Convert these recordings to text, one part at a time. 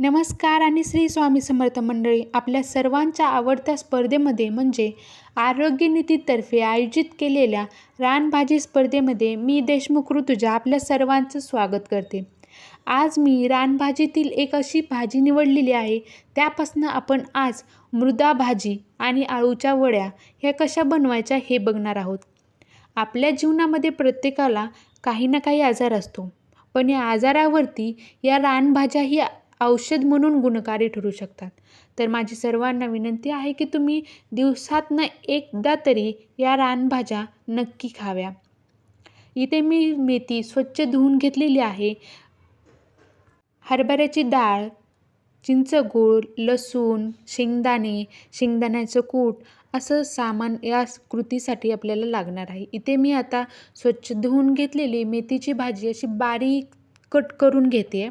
नमस्कार आणि श्री स्वामी समर्थ मंडळी आपल्या सर्वांच्या आवडत्या स्पर्धेमध्ये म्हणजे आरोग्य नीतीतर्फे आयोजित केलेल्या रानभाजी स्पर्धेमध्ये मी देशमुख ऋतुजा आपल्या सर्वांचं स्वागत करते. आज मी रानभाजीतील एक अशी भाजी निवडलेली आहे त्यापासून आपण आज मृदा भाजी आणि आळूच्या वड्या ह्या कशा बनवायच्या हे बघणार आहोत. आपल्या जीवनामध्ये प्रत्येकाला काही ना काही आजार असतो पण या आजारावरती या रानभाज्या ही औषध म्हणून गुणकारी ठरू शकतात. तर माझी सर्वांना विनंती आहे की तुम्ही दिवसातनं एकदा तरी या रानभाज्या नक्की खाव्या. इथे मी मेथी स्वच्छ धुवून घेतलेली आहे. हरभऱ्याची डाळ चिंचगूळ लसूण शेंगदाणे शेंगदाण्याचं कूट असं सामान या कृतीसाठी आपल्याला लागणार आहे. इथे मी आता स्वच्छ धुवून घेतलेली मेथीची भाजी अशी बारीक कट करून घेते.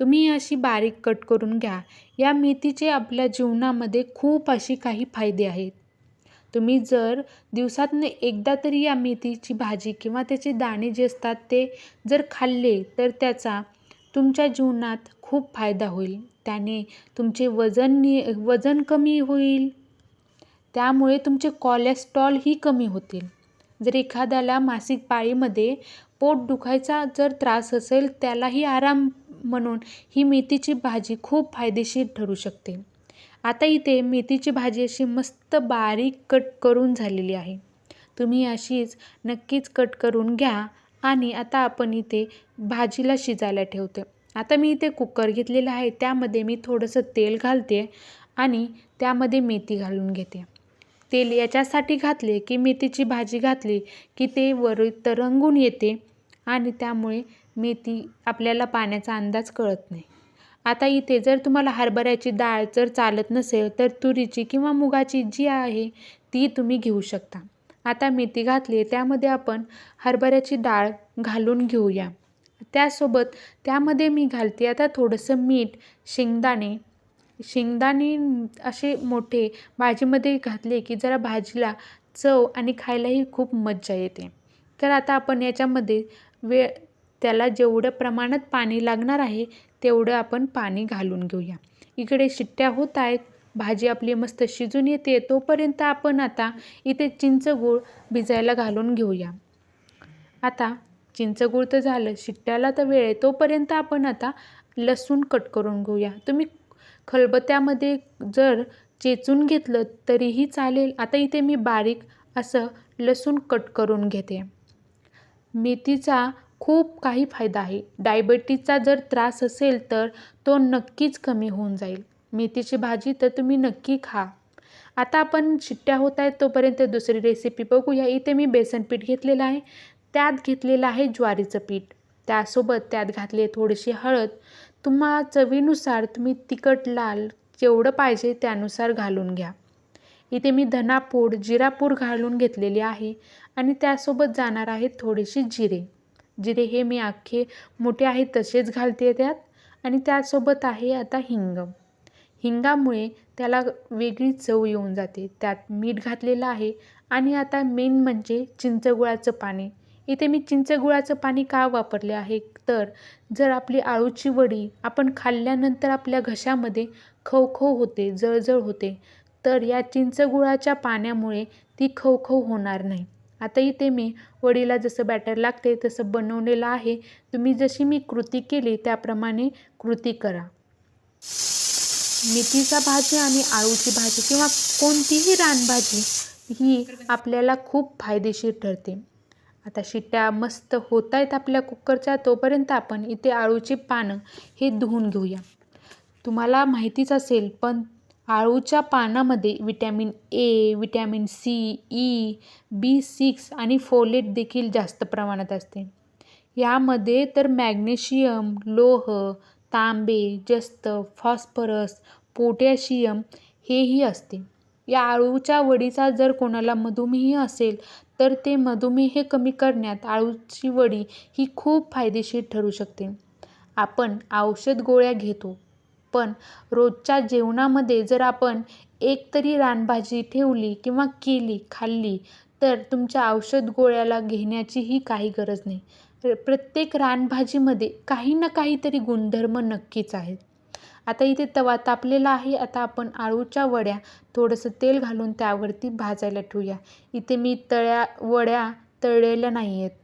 तुम्ही अशी बारीक कट करून घ्या. या मेथीचे आपल्या जीवनामध्ये खूप अशी काही फायदे आहेत. तुम्ही जर दिवसातनं एकदा तरी या मेथीची भाजी किंवा त्याचे दाणे जे असतात ते जर खाल्ले तर त्याचा तुमच्या जीवनात खूप फायदा होईल. त्याने तुमचे वजन नि वजन कमी होईल. त्यामुळे तुमचे कोलेस्ट्रॉलही कमी होतील. जर एखाद्याला मासिक पाळीमध्ये पोट दुखायचा जर त्रास असेल त्यालाही आराम म्हणून ही मेथीची भाजी खूप फायदेशीर ठरू शकते. आता इथे मेथीची भाजी अशी मस्त बारीक कट करून झालेली आहे. तुम्ही अशीच नक्कीच कट करून घ्या आणि आता आपण इथे भाजीला शिजायला ठेवते. आता मी इथे कुकर घेतलेला आहे त्यामध्ये मी थोडंसं तेल घालते आणि त्यामध्ये मेथी घालून घेते. तेल याच्यासाठी घातले की मेथीची भाजी घातली की ते वर तरंगून येते आणि त्यामुळे मेथी आपल्याला पाण्याचा अंदाज कळत नाही. आता इथे जर तुम्हाला हरभऱ्याची डाळ जर चालत नसेल तर तुरीची किंवा मुगाची जी आहे ती तुम्ही घेऊ शकता. आता मेथी घातली त्यामध्ये आपण हरभऱ्याची डाळ घालून घेऊया. त्यासोबत त्यामध्ये मी घालते आता थोडंसं मीठ शेंगदाणे. शेंगदाणे असे मोठे भाजीमध्ये घातले की जरा भाजीला चव आणि खायलाही खूप मज्जा येते. तर आता आपण याच्यामध्ये वेळ त्याला जेवढं प्रमाणात पाणी लागणार आहे तेवढं आपण पाणी घालून घेऊया. इकडे शिट्ट्या होत आहेत. भाजी आपली मस्त शिजून येते. तोपर्यंत आपण आता इथे चिंचगूळ भिजायला घालून घेऊया. आता चिंचगूळ तर झालं. शिट्ट्याला तर वेळ आहे. तोपर्यंत आपण आता लसूण कट करून घेऊया. तुम्ही खलबत्यामध्ये जर चेचून घेतलं तरीही चालेल. आता इथे मी बारीक असं लसूण कट करून घेते. मेथीचा खूप काही फायदा आहे. डायबेटीजचा जर त्रास असेल तर तो नक्कीच कमी होऊन जाईल. मेथीची भाजी तर तुम्ही नक्की खा. आता आपण शिट्ट्या होत आहेत तोपर्यंत दुसरी रेसिपी बघूया. इथे मी बेसन पीठ घेतलेलं आहे. त्यात घेतलेलं आहे ज्वारीचं पीठ. त्यासोबत त्यात घातले थोडीशी हळद. तुम्हा चवीनुसार तुम्ही तिखट लाल जेवढं पाहिजे त्यानुसार घालून घ्या. इथे मी धनापूड जिरापूड घालून घेतलेली आहे. आणि त्यासोबत जाणार आहेत थोडेसे जिरे. जिरे हे मी अख्खे मोठे आहेत तसेच घालते त्यात. आणि त्यासोबत आहे आता हिंग. हिंगामुळे त्याला वेगळी चव येऊन जाते. त्यात मीठ घातलेलं आहे. आणि आता मेन म्हणजे चिंचगुळाचं पाणी. इथे मी चिंचगुळाचं पाणी का वापरले आहे? तर जर आपली आळूची वडी आपण खाल्ल्यानंतर आपल्या घशामध्ये खवखव होते जळजळ होते तर या चिंचगुळाच्या पाण्यामुळे ती खवखव होणार नाही. आता इथे मी वडीला जसं बॅटर लागते तसं बनवलेलं आहे. तुम्ही जशी मी कृती केली त्याप्रमाणे कृती करा. मेथीचा भाजी आणि आळूची भाजी किंवा कोणतीही रानभाजी ही आपल्याला खूप फायदेशीर ठरते. आता शिट्ट्या मस्त होत आहेत आपल्या कुकरच्या तोपर्यंत आपण इथे आळूची पानं हे धुवून घेऊया. तुम्हाला माहितीच असेल पण आळूच्या पानामध्ये vitamin A vitamin C E B six आणि फोलेट देखील जास्त प्रमाणात असते. यामध्ये तर मॅग्नेशियम लोह तांबे जस्त फॉस्फरस पोटॅशियम हेही असते. या आळूच्या वडीचा जर कोणाला मधुमेह असेल तर ते मधुमेह कमी करण्यात आळूची वडी ही खूप फायदेशीर ठरू शकते. आपण औषध गोळ्या घेतो. पण रोजच्या जेवणामध्ये जर आपण एक तरी रानभाजी ठेवली किंवा केली खाल्ली तर तुमच्या औषध गोळ्याला घेण्याचीही काही गरज नाही. प्रत्येक रानभाजीमध्ये काही ना काहीतरी गुणधर्म नक्कीच आहेत. आता इथे तवा तापलेला आहे आता आपण आळूच्या वड्या थोडंसं तेल घालून त्यावरती भाजायला ठेवूया. इथे मी तळ्या वड्या तळलेल्या नाही आहेत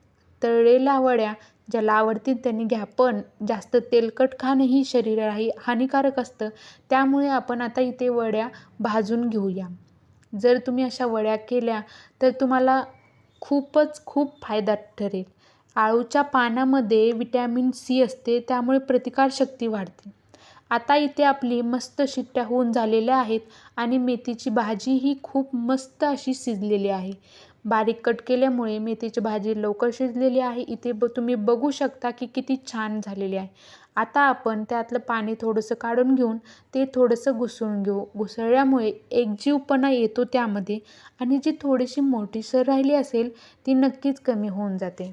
तळलेल्या वड्या ज्याला आवडतील त्यांनी घ्या. पण जास्त तेलकट खाणंही शरीराला हानिकारक असतं. त्यामुळे आपण आता इथे वड्या भाजून घेऊया. जर तुम्ही अशा वड्या केल्या तर तुम्हाला खूपच खूप फायदा ठरेल. आळूच्या पानामध्ये विटॅमिन सी असते त्यामुळे प्रतिकारशक्ती वाढते. आता इथे आपली मस्त शिट्ट्या होऊन झालेल्या आहेत आणि मेथीची भाजी ही खूप मस्त अशी शिजलेली आहे. बारीक कट केल्यामुळे मेथीची भाजी लवकर शिजलेली आहे. इथे ब तुम्ही बघू शकता की किती छान झालेली आहे. आता आपण त्यातलं पाणी थोडंसं काढून घेऊन ते थोडंसं घुसळून घेऊ. घुसळल्यामुळे एकजीवपणा येतो त्यामध्ये आणि जी थोडीशी मोठीसर राहिली असेल ती नक्कीच कमी होऊन जाते.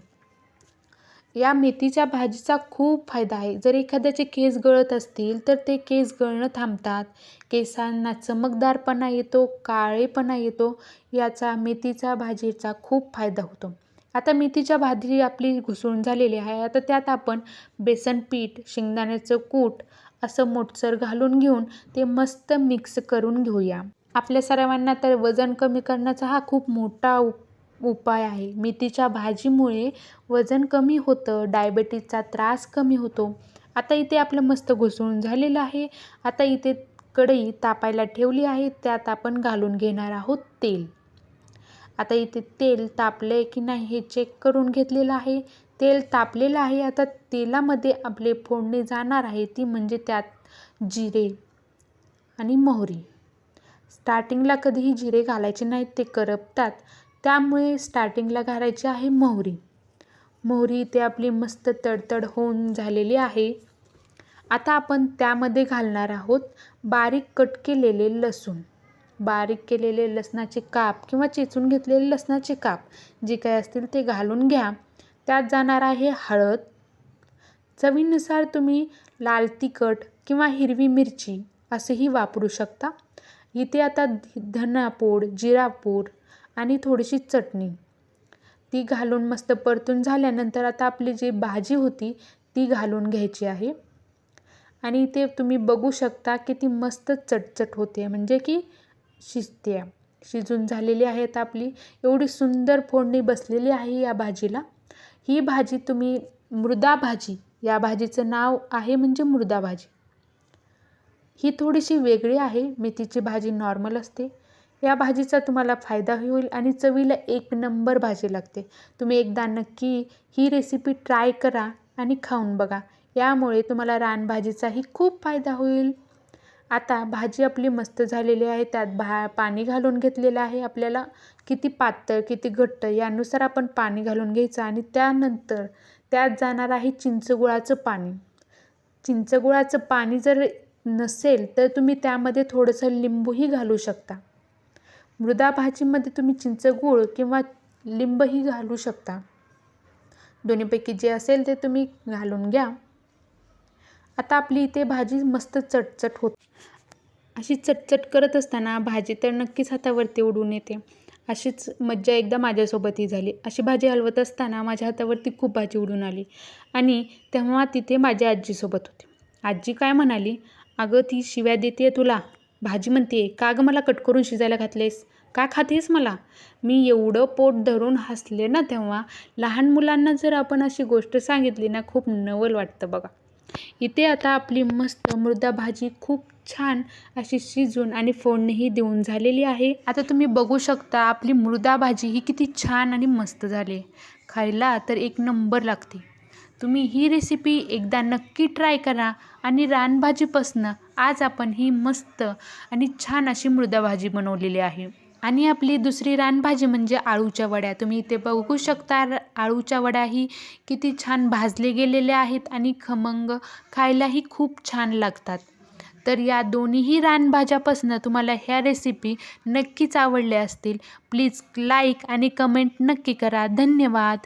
या मेथीच्या भाजीचा खूप फायदा आहे. जर एखाद्याचे केस गळत असतील तर ते केस गळणं थांबतात. केसांना चमकदारपणा येतो काळेपणा येतो याचा मेथीच्या भाजीचा खूप फायदा होतो. आता मेथीच्या भाजी आपली घुसळून झालेली आहे. आता त्यात आपण बेसन पीठ शेंगदाण्याचं कूट असं मोठसर घालून घेऊन ते मस्त मिक्स करून घेऊया. आपल्या सर्वांना तर वजन कमी करण्याचा हा खूप मोठा उप उपाय आहे. मेथीच्या भाजीमुळे वजन कमी होतं डायबेटीजचा त्रास कमी होतो. आता इथे आपलं मस्त घुसळून झालेलं आहे. आता इथे कढई तापायला ठेवली आहे. त्यात आपण घालून घेणार आहोत तेल. आता इथे तेल तापलं आहे की नाही हे चेक करून घेतलेलं आहे. तेल तापलेलं आहे. आता तेलामध्ये आपले फोडणी जाणार आहे. ती म्हणजे त्यात जिरे आणि मोहरी. स्टार्टिंगला कधीही जिरे घालायचे नाहीत. ते करपतात. त्यामुळे स्टार्टिंगला घालायची आहे मोहरी. मोहरी इथे आपली मस्त तडतड होऊन झालेली आहे. आता आपण त्यामध्ये घालणार आहोत बारीक कट केलेले लसूण. बारीक केलेले लसणाचे काप किंवा चेचून घेतलेले लसणाचे काप जे काही असतील ते घालून घ्या. त्यात जाणार आहे हळद. चवीनुसार तुम्ही लाल तिखट किंवा हिरवी मिरची असंही वापरू शकता. इथे आता धनापूड जिरापूड आणि थोडीशी चटणी. ती घालून मस्त परतून झाल्यानंतर आता आपली जी भाजी होती ती घालून घ्यायची आहे. आणि इथे तुम्ही बघू शकता की ती मस्त चटचट होते म्हणजे की शिजते. शिजून झालेली आहे आता आपली. एवढी सुंदर फोडणी बसलेली आहे या भाजीला. ही भाजी तुम्ही मृदा भाजी या भाजीचं नाव आहे म्हणजे मृदा भाजी. ही थोडीशी वेगळी आहे मेथीची भाजी नॉर्मल असते. या भाजीचा तुम्हाला फायदा होईल आणि चवीला एक नंबर भाजी लागते. तुम्ही एकदा नक्की ही रेसिपी ट्राय करा आणि खाऊन बघा. यामुळे तुम्हाला रानभाजीचाही खूप फायदा होईल. आता भाजी आपली मस्त झालेली आहे. त्यात भा पाणी घालून घेतलेलं आहे आपल्याला. किती पातळ किती घट्ट यानुसार आपण पाणी घालून घ्यायचं आणि त्यानंतर त्यात जाणार आहे चिंचगुळाचं पाणी. चिंचगुळाचं पाणी जर नसेल तर तुम्ही त्यामध्ये थोडंसं लिंबूही घालू शकता. मृदा भाजीमध्ये तुम्ही चिंचगूळ किंवा लिंबही घालू शकता. दोन्हीपैकी जे असेल ते तुम्ही घालून घ्या. आता आपली इथे भाजी मस्त चटचट होत अशी चटचट करत असताना भाजी तर नक्कीच हातावरती उडून येते. अशीच मज्जा एकदा माझ्यासोबतही झाली. अशी भाजी हलवत असताना माझ्या हातावरती खूप भाजी उडून आली. आणि तेव्हा तिथे माझ्या आजीसोबत होती. आजी काय म्हणाली? अगं ती शिव्या देते तुला. भाजी म्हणते का गं मला कट करून शिजायला घातलेस का खातेस मला? मी एवढं पोट धरून हसले ना तेव्हा लहान मुलांना जर आपण अशी गोष्ट सांगितली ना खूप नवल वाटतं बघा. इथे आता आपली मस्त मृदा भाजी खूप छान अशी शिजून आणि फोडणीही देऊन झालेली आहे. आता तुम्ही बघू शकता आपली मृदा भाजी ही किती छान आणि मस्त झाली. खायला तर एक नंबर लागते. तुम्ही ही रेसिपी एकदा नक्की ट्राय करा आणि रानभाजीपासनं आज आपण ही मस्त आणि छान अशी मृदा भाजी बनवलेली आहे. आणि आपली दुसरी रानभाजी म्हणजे आळूच्या वड्या. तुम्ही इथे बघू शकता आळूच्या वड्याही किती छान भाजले गेलेल्या आहेत आणि खमंग खायलाही खूप छान लागतात. तर या दोन्हीही रानभाज्यापासून तुम्हाला ह्या रेसिपी नक्कीच आवडल्या असतील. प्लीज लाईक आणि कमेंट नक्की करा. धन्यवाद.